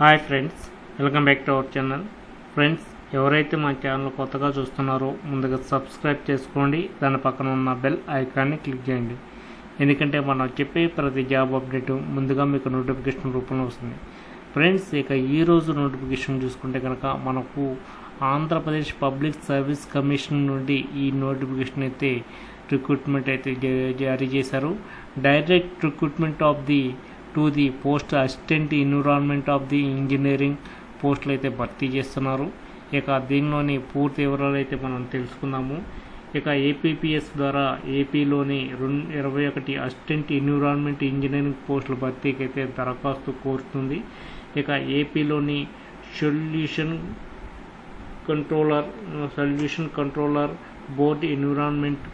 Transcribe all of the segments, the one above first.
Hi friends welcome back to our channel. Friends ఎవరైతే మా channel కొత్తగా చూస్తున్నారో ముందుగా సబ్స్క్రైబ్ చేసుకోండి దాని పక్కన ఉన్న బెల్ ఐకాన్ని క్లిక్ చేయండి. ఎందుకంటే మనం చెప్పే ప్రతి జాబ్ అప్డేట్ ముందుగా మీకు నోటిఫికేషన్ రూపంలో వస్తుంది. ఫ్రెండ్స్ ఇక ఈరోజు నోటిఫికేషన్ చూసుకుంటే కనుక మనకు ఆంధ్రప్రదేశ్ పబ్లిక్ సర్వీస్ కమిషన్ నుండి ఈ నోటిఫికేషన్ అయితే రిక్రూట్మెంట్ అయితే జారీ చేశారు. Direct recruitment of the to the post assistant environment of the engineering పోస్టులు అయితే భర్తీ చేస్తున్నారు. ఇక దీనిలోని పూర్తి వివరాలు అయితే మనం తెలుసుకుందాము. ఇక ఏపీపీఎస్ ద్వారా ఏపీలోని రెండు ఇరవై ఒకటి అసిస్టెంట్ ఎన్విరాన్మెంట్ ఇంజనీరింగ్ పోస్టుల భర్తీకి అయితే దరఖాస్తు కోరుతుంది. ఇక ఏపీలోని pollution controller pollution controller board environment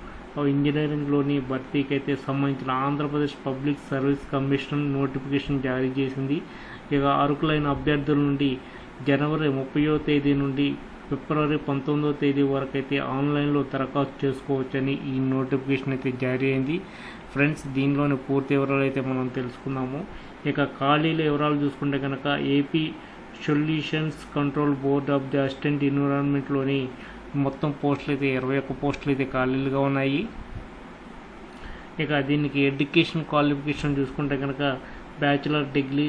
ఇంజనీరింగ్లోని భర్తీకి అయితే సంబంధించిన Andhra Pradesh public service commission notification జారీ చేసింది. ఇక అర్హులైన అభ్యర్థుల నుండి జనవరి ముప్పయో తేదీ నుండి ఫిబ్రవరి పంతొమ్మిదో తేదీ వరకు అయితే ఆన్లైన్లో దరఖాస్తు చేసుకోవచ్చని ఈ నోటిఫికేషన్ అయితే జారీ అయింది. ఫ్రెండ్స్ దీనిలోని పూర్తి వివరాలు అయితే మనం తెలుసుకుందాము. ఇక ఖాళీల వివరాలు చూసుకుంటే కనుక AP pollutions control board of the assistant ఎన్విరాన్మెంట్లోని మొత్తం పోస్టులు అయితే ఇరవై ఒక్క పోస్టులు అయితే ఖాళీలుగా ఉన్నాయి. ఇక దీనికి ఎడ్యుకేషన్ క్వాలిఫికేషన్ చూసుకుంటే కనుక bachelor degree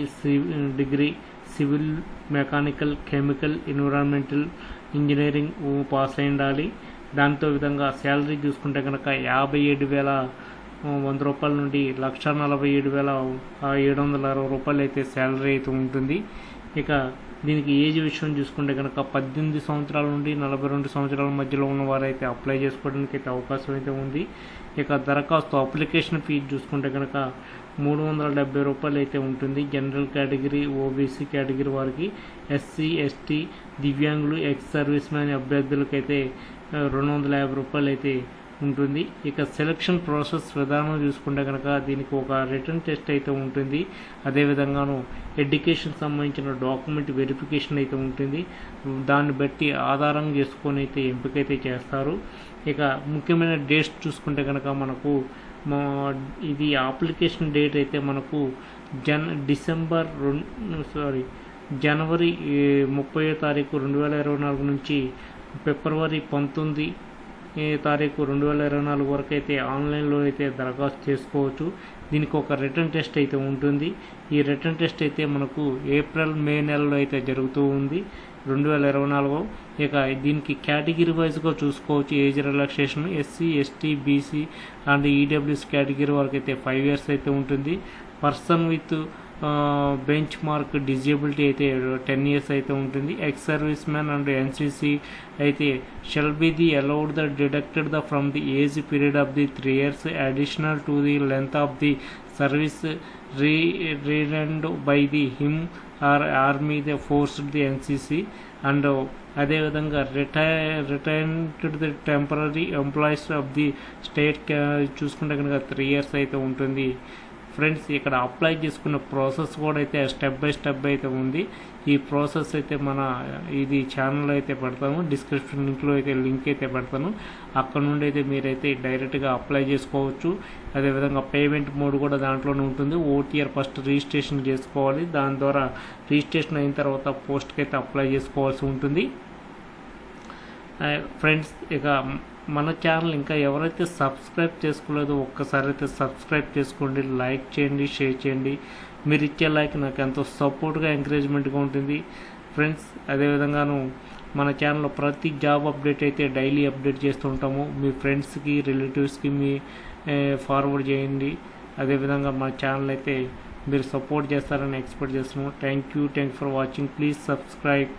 degree civil mechanical chemical environmental engineering pass అయి ఉండాలి దాంతో విధంగా శాలరీ చూసుకుంటే కనుక యాభై ఏడు వేల వంద రూపాయల నుండి లక్ష నలభై ఏడు వేల ఏడు వందల అరవై రూపాయలు అయితే శాలరీ అయితే ఉంటుంది. ఇక దీనికి ఏజ్ విషయం చూసుకుంటే కనుక పద్దెనిమిది సంవత్సరాల నుండి నలభై రెండు సంవత్సరాల మధ్యలో ఉన్న వారైతే అప్లై చేసుకోవడానికి అయితే అవకాశం అయితే ఉంది. ఇక దరఖాస్తు అప్లికేషన్ ఫీజు చూసుకుంటే కనుక మూడు వందల డెబ్బై రూపాయలు అయితే ఉంటుంది. జనరల్ కేటగిరీ ఓబీసీ కేటగిరీ వారికి ఎస్సీ ఎస్టీ దివ్యాంగులు ఎక్స్ సర్వీస్ మ్యాన్ అభ్యర్థులకైతే రెండు వందల యాభై రూపాయలు అయితే ఉంటుంది. ఇక సెలక్షన్ ప్రాసెస్ విధానం చూసుకుంటే కనుక దీనికి ఒక రిటర్న్ టెస్ట్ అయితే ఉంటుంది. అదేవిధంగాను ఎడ్యుకేషన్ సంబంధించిన డాక్యుమెంట్ వెరిఫికేషన్ అయితే ఉంటుంది. దాన్ని బట్టి ఆధారం చేసుకొని అయితే ఎంపిక అయితే చేస్తారు. ఇక ముఖ్యమైన డేట్స్ చూసుకుంటే కనుక మనకు మా ఇది అప్లికేషన్ డేట్ అయితే మనకు జన్ డిసెంబర్ రెండు సారీ జనవరి ముప్పై తారీఖు రెండు వేల ఇరవై నాలుగు నుంచి ఫిబ్రవరి పంతొమ్మిది తారీఖు రెండు వేల ఇరవై నాలుగు వరకు అయితే ఆన్లైన్లో అయితే దరఖాస్తు చేసుకోవచ్చు. దీనికి ఒక రిటర్న్ టెస్ట్ అయితే ఉంటుంది. ఈ రిటర్న్ టెస్ట్ అయితే మనకు ఏప్రిల్ మే నెలలో అయితే జరుగుతూ ఉంది. రెండు వేల ఇరవై నాలుగు. ఇక దీనికి కేటగిరీ వైజ్గా చూసుకోవచ్చు. Age relaxation SC ST BC and EWS category వరకు అయితే ఫైవ్ ఇయర్స్ అయితే ఉంటుంది. Person with benchmark disability అయితే టెన్ ఇయర్స్ అయితే ఉంటుంది. Ex service man and NCC అయితే shall be the allowed the deducted the from the age period of the three years additional to the length of the service re rendered by the him or army the forced the NCC and అదేవిధంగా retire retired the temporary employees of the state చూసుకుంటే కనుక three years అయితే ఉంటుంది. Friends ఇక్కడ apply చేసుకున్న process కూడా అయితే step by step అయితే ఉంది. ఈ ప్రాసెస్ అయితే మన ఇది ఛానల్ అయితే పెడతాము. డిస్క్రిప్షన్ లింక్లో అయితే లింక్ అయితే పెడతాను. అక్కడ నుండి అయితే మీరైతే డైరెక్ట్గా అప్లై చేసుకోవచ్చు. అదేవిధంగా పేమెంట్ మోడ్ కూడా దాంట్లోనే ఉంటుంది. ఓటీఆర్ ఫస్ట్ రిజిస్ట్రేషన్ చేసుకోవాలి. దాని ద్వారా రిజిస్ట్రేషన్ అయిన తర్వాత పోస్ట్కి అయితే అప్లై చేసుకోవాల్సి ఉంటుంది. ఫ్రెండ్స్ ఇక మన ఛానల్ ఇంకా ఎవరైతే సబ్స్క్రైబ్ చేసుకోలేదో ఒక్కసారి అయితే సబ్స్క్రైబ్ చేసుకోండి లైక్ చేయండి షేర్ చేయండి. మీరు ఇచ్చే లైక్ నాకు ఎంతో సపోర్ట్గా ఎంకరేజ్మెంట్గా ఉంటుంది. ఫ్రెండ్స్ అదేవిధంగాను మన ఛానల్లో ప్రతి జాబ్ అప్డేట్ అయితే డైలీ అప్డేట్ చేస్తుంటాము మీ ఫ్రెండ్స్కి రిలేటివ్స్కి మీ ఫార్వర్డ్ చేయండి. అదేవిధంగా మన ఛానల్ అయితే మీరు సపోర్ట్ చేస్తారని ఎక్స్పెక్ట్ చేస్తున్నాము. Thank you thank for watching please subscribe